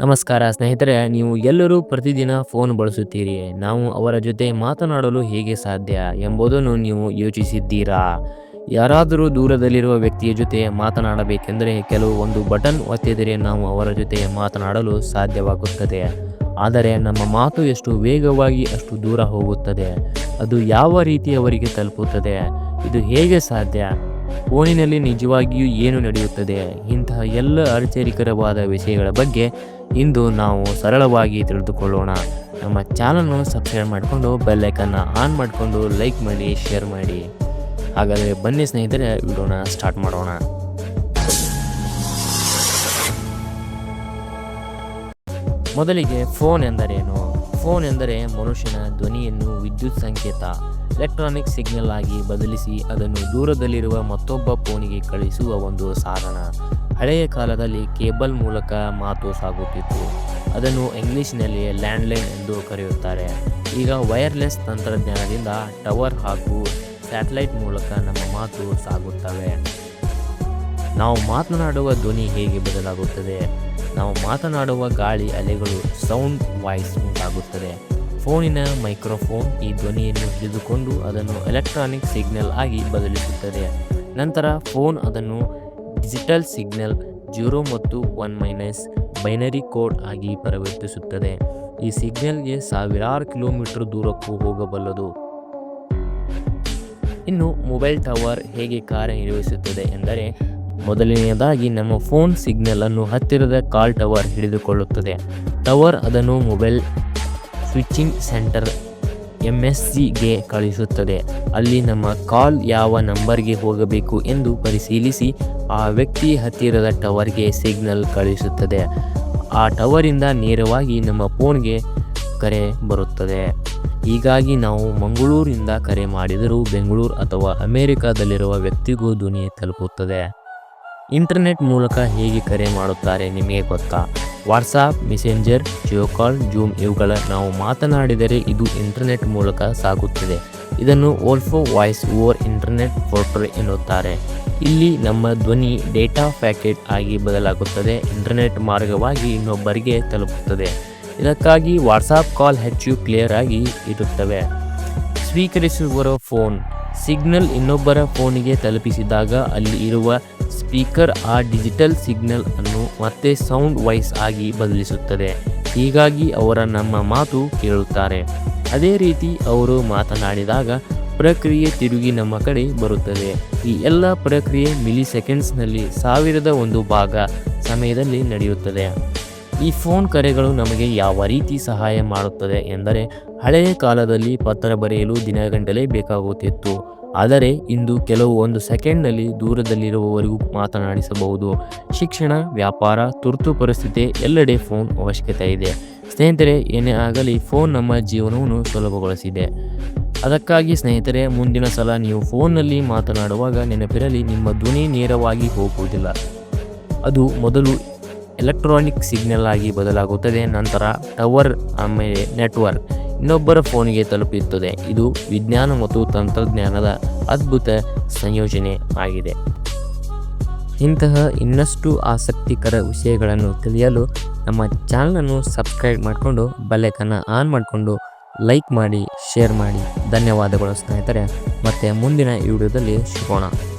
ನಮಸ್ಕಾರ ಸ್ನೇಹಿತರೆ, ನೀವು ಎಲ್ಲರೂ ಪ್ರತಿದಿನ ಫೋನ್ ಬಳಸುತ್ತೀರಿ. ನಾವು ಅವರ ಜೊತೆ ಮಾತನಾಡಲು ಹೇಗೆ ಸಾಧ್ಯ ಎಂಬುದನ್ನು ನೀವು ಯೋಚಿಸಿದ್ದೀರಾ? ಯಾರಾದರೂ ದೂರದಲ್ಲಿರುವ ವ್ಯಕ್ತಿಯ ಜೊತೆ ಮಾತನಾಡಬೇಕೆಂದರೆ ಕೆಲವು ಒಂದು ಬಟನ್ ಒತ್ತಿದರೆ ನಾವು ಅವರ ಜೊತೆ ಮಾತನಾಡಲು ಸಾಧ್ಯವಾಗುತ್ತದೆ. ಆದರೆ ನಮ್ಮ ಮಾತು ಎಷ್ಟು ವೇಗವಾಗಿ ಅಷ್ಟು ದೂರ ಹೋಗುತ್ತದೆ. ಅದು ಯಾವ ರೀತಿ ಅವರಿಗೆ ತಲುಪುತ್ತದೆ? ಇದು ಹೇಗೆ ಸಾಧ್ಯ? ಫೋನಿನಲ್ಲಿ ನಿಜವಾಗಿಯೂ ಏನು ನಡೆಯುತ್ತದೆ? ಇಂತಹ ಎಲ್ಲ ಆಶ್ಚರ್ಯಕರವಾದ ವಿಷಯಗಳ ಬಗ್ಗೆ ಇಂದು ನಾವು ಸರಳವಾಗಿ ತಿಳಿದುಕೊಳ್ಳೋಣ. ನಮ್ಮ ಚಾನಲ್ನ ಸಬ್ಸ್ಕ್ರೈಬ್ ಮಾಡಿಕೊಂಡು ಬೆಲ್ಲೈಕನ್ನು ಆನ್ ಮಾಡಿಕೊಂಡು ಲೈಕ್ ಮಾಡಿ, ಶೇರ್ ಮಾಡಿ. ಹಾಗಾದರೆ ಬನ್ನಿ ಸ್ನೇಹಿತರೆ, ವಿಡಿಯೋನ ಸ್ಟಾರ್ಟ್ ಮಾಡೋಣ. ಮೊದಲಿಗೆ ಫೋನ್ ಎಂದರೇನು? ಫೋನ್ ಎಂದರೆ ಮನುಷ್ಯನ ಧ್ವನಿಯನ್ನು ವಿದ್ಯುತ್ ಸಂಕೇತ. ಎಲೆಕ್ಟ್ರಾನಿಕ್ ಸಿಗ್ನಲ್ ಆಗಿ ಬದಲಿಸಿ ಅದನ್ನು ದೂರದಲ್ಲಿರುವ ಮತ್ತೊಬ್ಬ ಫೋನಿಗೆ ಕಳಿಸುವ ಒಂದು ಸಾಧನ. ಹಳೆಯ ಕಾಲದಲ್ಲಿ ಕೇಬಲ್ ಮೂಲಕ ಮಾತು ಸಾಗುತ್ತಿತ್ತು. ಅದನ್ನು ಇಂಗ್ಲೀಷ್ನಲ್ಲಿ ಲ್ಯಾಂಡ್ಲೈನ್ ಎಂದು ಕರೆಯುತ್ತಾರೆ. ಈಗ ವೈರ್ಲೆಸ್ ತಂತ್ರಜ್ಞಾನದಿಂದ ಟವರ್ ಹಾಗೂ ಸ್ಯಾಟಲೈಟ್ ಮೂಲಕ ನಮ್ಮ ಮಾತು ಸಾಗುತ್ತವೆ. ನಾವು ಮಾತನಾಡುವ ಧ್ವನಿ ಹೇಗೆ ಬದಲಾಗುತ್ತದೆ? ನಾವು ಮಾತನಾಡುವ ಗಾಳಿ, ಅಲೆಗಳು, ಸೌಂಡ್, ವಾಯ್ಸ್ ಉಂಟಾಗುತ್ತದೆ. ಫೋನಿನ ಮೈಕ್ರೋಫೋನ್ ಈ ಧ್ವನಿಯನ್ನು ಹಿಡಿದುಕೊಂಡು ಅದನ್ನು ಎಲೆಕ್ಟ್ರಾನಿಕ್ ಸಿಗ್ನಲ್ ಆಗಿ ಬದಲಿಸುತ್ತದೆ. ನಂತರ ಫೋನ್ ಅದನ್ನು ಡಿಜಿಟಲ್ ಸಿಗ್ನಲ್ ಜೀರೋ ಮತ್ತು ಒನ್ ಮೈನಸ್ ಬೈನರಿ ಕೋಡ್ ಆಗಿ ಪರಿವರ್ತಿಸುತ್ತದೆ. ಈ ಸಿಗ್ನಲ್ಗೆ ಸಾವಿರಾರು ಕಿಲೋಮೀಟರ್ ದೂರಕ್ಕೂ ಹೋಗಬಲ್ಲದು. ಇನ್ನು ಮೊಬೈಲ್ ಟವರ್ ಹೇಗೆ ಕಾರ್ಯನಿರ್ವಹಿಸುತ್ತದೆ ಎಂದರೆ, ಮೊದಲನೆಯದಾಗಿ ನಮ್ಮ ಫೋನ್ ಸಿಗ್ನಲ್ ಅನ್ನು ಹತ್ತಿರದ ಕಾಲ್ ಟವರ್ ಹಿಡಿದುಕೊಳ್ಳುತ್ತದೆ. ಟವರ್ ಅದನ್ನು mobile switching center M S ಸಿಗೆ ಕಳಿಸುತ್ತದೆ. ಅಲ್ಲಿ ನಮ್ಮ ಕಾಲ್ ಯಾವ ನಂಬರ್ಗೆ ಹೋಗಬೇಕು ಎಂದು ಪರಿಶೀಲಿಸಿ ಆ ವ್ಯಕ್ತಿ ಹತ್ತಿರದ ಟವರ್ಗೆ ಸಿಗ್ನಲ್ ಕಳಿಸುತ್ತದೆ. ಆ ಟವರಿಂದ ನೇರವಾಗಿ ನಮ್ಮ ಫೋನ್ಗೆ ಕರೆ ಬರುತ್ತದೆ. ಹೀಗಾಗಿ ನಾವು ಮಂಗಳೂರಿಂದ ಕರೆ ಮಾಡಿದರೂ ಬೆಂಗಳೂರು ಅಥವಾ ಅಮೆರಿಕಾದಲ್ಲಿರುವ ವ್ಯಕ್ತಿಗೂ ಧ್ವನಿ ತಲುಪುತ್ತದೆ. ಇಂಟರ್ನೆಟ್ ಮೂಲಕ ಹೇಗೆ ಕರೆ ಮಾಡುತ್ತಾರೆ ನಿಮಗೆ ಗೊತ್ತಾ? WhatsApp, messenger, Jio call, Zoom ಇವುಗಳ ನಾವು ಮಾತನಾಡಿದರೆ ಇದು ಇಂಟರ್ನೆಟ್ ಮೂಲಕ ಸಾಗುತ್ತದೆ. ಇದನ್ನು ಓಲ್ಫೋ ವಾಯ್ಸ್ ಓವರ್ ಇಂಟರ್ನೆಟ್ ಪೋರ್ಟಲ್ ಎನ್ನುತ್ತಾರೆ. ಇಲ್ಲಿ ನಮ್ಮ ಧ್ವನಿ ಡೇಟಾ ಪ್ಯಾಕೆಟ್ ಆಗಿ ಬದಲಾಗುತ್ತದೆ, ಇಂಟರ್ನೆಟ್ ಮಾರ್ಗವಾಗಿ ಇನ್ನೊಬ್ಬರಿಗೆ ತಲುಪುತ್ತದೆ. ಇದಕ್ಕಾಗಿ ವಾಟ್ಸಾಪ್ ಕಾಲ್ ಹೆಚ್ಚು ಕ್ಲಿಯರ್ ಆಗಿ ಇರುತ್ತವೆ. ಸ್ವೀಕರಿಸುವ ಫೋನ್ ಸಿಗ್ನಲ್ ಇನ್ನೊಬ್ಬರ ಫೋನಿಗೆ ತಲುಪಿಸಿದಾಗ ಅಲ್ಲಿ ಇರುವ ಸ್ಪೀಕರ್ ಆ ಡಿಜಿಟಲ್ ಸಿಗ್ನಲ್ ಅನ್ನು ಮತ್ತೆ ಸೌಂಡ್ ವಾಯ್ಸ್ ಆಗಿ ಬದಲಿಸುತ್ತದೆ. ಹೀಗಾಗಿ ಅವರ ನಮ್ಮ ಮಾತು ಕೇಳುತ್ತಾರೆ. ಅದೇ ರೀತಿ ಅವರು ಮಾತನಾಡಿದಾಗ ಪ್ರಕ್ರಿಯೆ ತಿರುಗಿ ನಮ್ಮ ಕಡೆ ಬರುತ್ತದೆ. ಈ ಎಲ್ಲ ಪ್ರಕ್ರಿಯೆ ಮಿಲಿ ಸೆಕೆಂಡ್ಸ್ನಲ್ಲಿ ಸಾವಿರದ ಒಂದು ಭಾಗ ಸಮಯದಲ್ಲಿ ನಡೆಯುತ್ತದೆ. ಈ ಫೋನ್ ಕರೆಗಳು ನಮಗೆ ಯಾವ ರೀತಿ ಸಹಾಯ ಮಾಡುತ್ತದೆ ಎಂದರೆ ಹಳೆಯ ಕಾಲದಲ್ಲಿ ಪತ್ರ ಬರೆಯಲು ದಿನಗಂಟಲೇ ಬೇಕಾಗುತ್ತಿತ್ತು. ಆದರೆ ಇಂದು ಕೆಲವು ಒಂದು ಸೆಕೆಂಡ್ನಲ್ಲಿ ದೂರದಲ್ಲಿರುವವರೆಗೂ ಮಾತನಾಡಿಸಬಹುದು. ಶಿಕ್ಷಣ, ವ್ಯಾಪಾರ, ತುರ್ತು ಪರಿಸ್ಥಿತಿ ಎಲ್ಲೆಡೆ ಫೋನ್ ಅವಶ್ಯಕತೆ ಇದೆ. ಸ್ನೇಹಿತರೆ, ಏನೇ ಆಗಲಿ ಫೋನ್ ನಮ್ಮ ಜೀವನವನ್ನು ಸುಲಭಗೊಳಿಸಿದೆ. ಅದಕ್ಕಾಗಿ ಸ್ನೇಹಿತರೆ, ಮುಂದಿನ ಸಲ ನೀವು ಫೋನ್ನಲ್ಲಿ ಮಾತನಾಡುವಾಗ ನೆನಪಿರಲಿ, ನಿಮ್ಮ ಧ್ವನಿ ನೇರವಾಗಿ ಹೋಗುವುದಿಲ್ಲ. ಅದು ಮೊದಲು ಎಲೆಕ್ಟ್ರಾನಿಕ್ ಸಿಗ್ನಲ್ ಆಗಿ ಬದಲಾಗುತ್ತದೆ. ನಂತರ ಟವರ್ ಆಮೇಲೆ ನೆಟ್ವರ್ಕ್ ಇನ್ನೊಬ್ಬರ ಫೋನಿಗೆ ತಲುಪುತ್ತದೆ ಇದು ವಿಜ್ಞಾನ ಮತ್ತು ತಂತ್ರಜ್ಞಾನದ ಅದ್ಭುತ ಸಂಯೋಜನೆ ಆಗಿದೆ. ಇಂತಹ ಇನ್ನಷ್ಟು ಆಸಕ್ತಿಕರ ವಿಷಯಗಳನ್ನು ತಿಳಿಯಲು ನಮ್ಮ ಚಾನಲನ್ನು ಸಬ್ಸ್ಕ್ರೈಬ್ ಮಾಡಿಕೊಂಡು ಬಲೆಕನ್ನ ಆನ್ ಮಾಡಿಕೊಂಡು ಲೈಕ್ ಮಾಡಿ ಶೇರ್ ಮಾಡಿ. ಧನ್ಯವಾದಗಳು ಸ್ನೇಹಿತರೆ. ಮತ್ತು ಮುಂದಿನ ವಿಡಿಯೋದಲ್ಲಿ ಸಿಗೋಣ.